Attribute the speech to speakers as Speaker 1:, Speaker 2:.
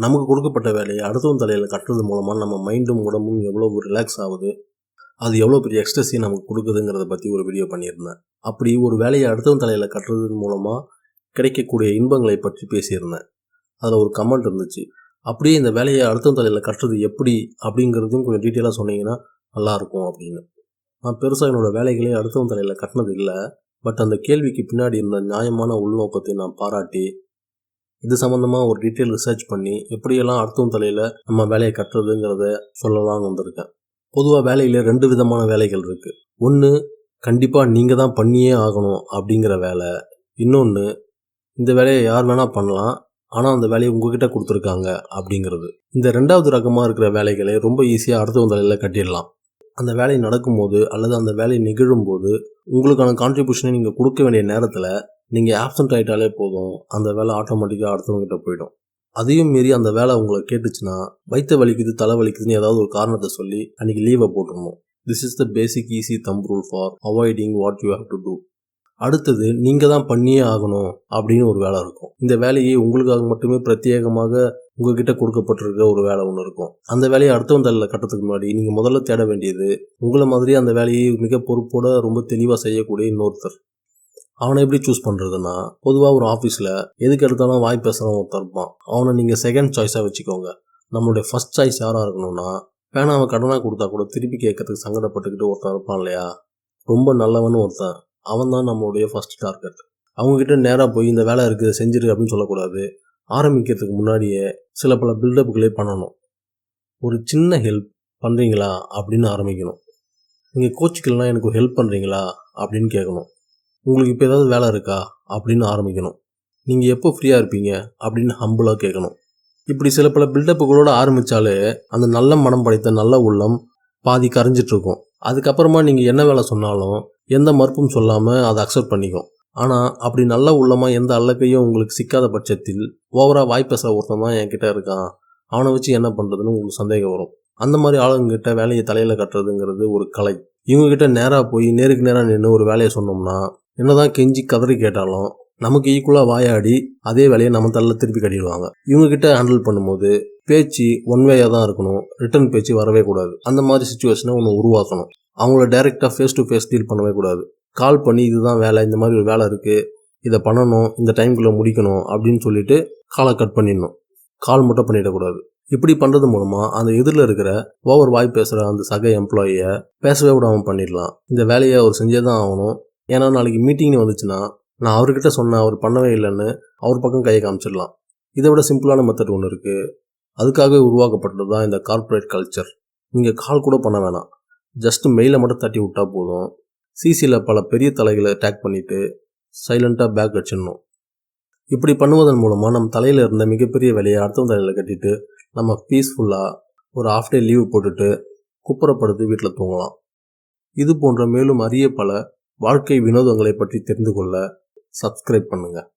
Speaker 1: நமக்கு கொடுக்கப்பட்ட வேலையை அடுத்தவன் தலையில் கட்டுறது மூலமாக நம்ம மைண்டும் உடம்பும் எவ்வளோ ரிலாக்ஸ் ஆகுது அது எவ்வளோ பெரிய எக்ஸ்ட்ரஸி நமக்கு கொடுக்குதுங்கிறத பற்றி ஒரு வீடியோ பண்ணியிருந்தேன். அப்படி ஒரு வேலையை அடுத்தவன் தலையில் கட்டுறது மூலமாக கிடைக்கக்கூடிய இன்பங்களை பற்றி பேசியிருந்தேன். அதில் ஒரு கமெண்ட் இருந்துச்சு. அப்படியே இந்த வேலையை அடுத்தவன் தலையில் கட்டுறது எப்படி அப்படிங்கிறதும் கொஞ்சம் டீட்டெயிலாக சொன்னீங்கன்னா நல்லாயிருக்கும் அப்படின்னு. நான் பெருசாக என்னோடய வேலைகளே அடுத்தவன் தலையில் கட்டினது இல்லை. பட் அந்த கேள்விக்கு பின்னாடி இருந்த நியாயமான உள்நோக்கத்தை நான் பாராட்டி இது சம்மந்தமாக ஒரு டீட்டெயில் ரிசர்ச் பண்ணி எப்படியெல்லாம் அடுத்தவன் தலையில் நம்ம வேலையை கட்டுறதுங்கிறத சொல்லலாம்னு வந்திருக்கேன். பொதுவாக வேலையில் ரெண்டு விதமான வேலைகள் இருக்குது ஒன்று கண்டிப்பாக நீங்கள் தான் பண்ணியே ஆகணும் அப்படிங்கிற வேலை. இன்னொன்று இந்த வேலையை யார் வேணால் பண்ணலாம் ஆனால் அந்த வேலையை உங்ககிட்ட கொடுத்துருக்காங்க அப்படிங்கிறது. இந்த ரெண்டாவது ரகமாக இருக்கிற வேலைகளை ரொம்ப ஈஸியாக அடுத்தவன் தலையில் கட்டிடலாம். அந்த வேலை நடக்கும்போது அல்லது அந்த வேலை நிகழும்போது உங்களுக்கான கான்ட்ரிபியூஷனை நீங்கள் கொடுக்க வேண்டிய நேரத்தில் நீங்கள் ஆப்சண்ட் ஆகிட்டாலே போதும். அந்த வேலை ஆட்டோமேட்டிக்காக அடுத்தவங்ககிட்ட போயிடும். அதையும் மீறி அந்த வேலை உங்களை கேட்டுச்சுன்னா வைத்த வலிக்குது தலை வலிக்குதுன்னு ஏதாவது ஒரு காரணத்தை சொல்லி அன்றைக்கி லீவை போட்டுடணும் this is the basic easy thumb rule for avoiding what you have to do அடுத்தது நீங்கள் தான் பண்ணியே ஆகணும் அப்படின்னு ஒரு வேலை இருக்கும். இந்த வேலையை உங்களுக்காக மட்டுமே பிரத்யேகமாக உங்ககிட்ட கொடுக்கப்பட்டிருக்க ஒரு வேலை ஒன்று இருக்கும். அந்த வேலையை அடுத்தவன் தலையில் கட்டுறதுக்கு முன்னாடி நீங்கள் முதல்ல தேட வேண்டியது உங்களை மாதிரி அந்த வேலையை மிக பொறுப்போட ரொம்ப தெளிவாக செய்யக்கூடிய இன்னொருத்தர். அவனை எப்படி சூஸ் பண்ணுறதுன்னா பொதுவாக ஒரு ஆஃபீஸில் எதுக்கு எடுத்தாலும் வாய் பேசுகிறவன் ஒருத்தர் இருப்பான். அவனை நீங்கள் செகண்ட் சாய்ஸாக வச்சுக்கோங்க. நம்மளுடைய ஃபஸ்ட் சாய்ஸ் யாராக இருக்கணும்னா பேனாவை கடனாக கொடுத்தா கூட திருப்பி கேட்கறதுக்கு சங்கடப்பட்டுக்கிட்டு ஒருத்தன் இருப்பான் இல்லையா? ரொம்ப நல்லவன்னு ஒருத்தன். அவன் தான் நம்மளுடைய ஃபஸ்ட் டார்கெட் அவங்கக்கிட்ட நேராக போய் இந்த வேலை இருக்குது செஞ்சிரு அப்படின்னு சொல்லக்கூடாது. ஆரம்பிக்கிறதுக்கு முன்னாடியே சில பல பில்டப்புகளே பண்ணணும். ஒரு சின்ன ஹெல்ப் பண்ணுறீங்களா அப்படின்னு ஆரம்பிக்கணும். நீங்கள் கோச்சுக்கெல்லாம் எனக்கு ஒரு ஹெல்ப் பண்ணுறீங்களா அப்படின்னு கேட்கணும். உங்களுக்கு இப்போ ஏதாவது வேலை இருக்கா? அப்படின்னு ஆரம்பிக்கணும். நீங்கள் எப்போ ஃப்ரீயாக இருப்பீங்க? அப்படின்னு ஹம்புளாக கேட்கணும். இப்படி சில பல பில்டப்புகளோடு ஆரம்பித்தாலே அந்த நல்ல மனம் படைத்த நல்ல உள்ளம் பாதி கரைஞ்சிட்ருக்கும். அதுக்கப்புறமா நீங்கள் என்ன வேலை சொன்னாலும் எந்த மறுப்பும் சொல்லாமல் அதை அக்செப்ட் பண்ணிக்கும். ஆனால் அப்படி நல்ல உள்ளமாக எந்த அல்லக்கையும் உங்களுக்கு சிக்காத பட்சத்தில் ஓவராக வாய் பேசுகிற ஒருத்தன் தான் என்கிட்ட இருக்கான். அவனை வச்சு என்ன பண்ணுறதுன்னு உங்களுக்கு சந்தேகம் வரும். அந்த மாதிரி ஆளுங்கிட்ட வேலையை தலையில் கட்டுறதுங்கிறது ஒரு கலை. இவங்ககிட்ட நேராக போய் நேருக்கு நேராக நின்று ஒரு வேலையை சொன்னோம்னா என்னதான் கெஞ்சி கதறி கேட்டாலும் நமக்கு ஈக்குவலாக வாயாடி அதே வேலையை நம்ம தள்ள திருப்பி கட்டிடுவாங்க. இவங்ககிட்ட ஹேண்டில் பண்ணும்போது பேச்சு ஒன் வேயாக தான் இருக்கணும். ரிட்டர்ன் பேச்சு வரவே கூடாது. அந்த மாதிரி சுச்சுவேஷனை ஒன்று உருவாக்கணும். அவங்கள டைரெக்டாக ஃபேஸ் டு ஃபேஸ் டீல் பண்ணவே கூடாது. கால் பண்ணி இதுதான் வேலை இந்த மாதிரி ஒரு வேலை இருக்குது இதை பண்ணணும் இந்த டைம்குள்ளே முடிக்கணும் அப்படின்னு சொல்லிட்டு காலை கட் பண்ணிடணும். கால் மட்டும் பண்ணிடக்கூடாது. இப்படி பண்ணுறது மூலமாக அந்த எதிரில் இருக்கிற ஓவர் வாய் பேசுகிற அந்த சக எம்ப்ளாயியை பேசவே விடாமல் பண்ணிடலாம். இந்த வேலையை அவர் செஞ்சே தான் ஆகணும். ஏன்னா நாளைக்கு மீட்டிங்னு வந்துச்சுன்னா நான் அவர்கிட்ட சொன்னேன் அவர் பண்ணவே இல்லைன்னு அவர் பக்கம் கையை காமிச்சிடலாம். இதை விட சிம்பிளான மெத்தட் ஒன்று இருக்குது அதுக்காகவே உருவாக்கப்பட்டது தான் இந்த கார்ப்பரேட் கல்ச்சர் நீங்கள் கால் கூட பண்ண வேணாம். ஜஸ்ட் மெயிலை மட்டும் தட்டி விட்டால் போதும். சிசியில் பல பெரிய தலைகளை டேக் பண்ணிவிட்டு சைலண்ட்டாக பேக் வச்சிடணும். இப்படி பண்ணுவதன் மூலமாக நம்ம தலையில் இருந்த மிகப்பெரிய வேலையை அடுத்த தலையில் கட்டிட்டு நம்ம பீஸ்ஃபுல்லாக ஒரு ஆஃப் டே லீவு போட்டுட்டு குப்புறப்படுத்தி வீட்டில் தூங்கலாம். இது போன்ற மேலும் அரிய பல வாழ்க்கை வினோதங்களை பற்றி தெரிந்து கொள்ள சப்ஸ்கிரைப் பண்ணுங்கள்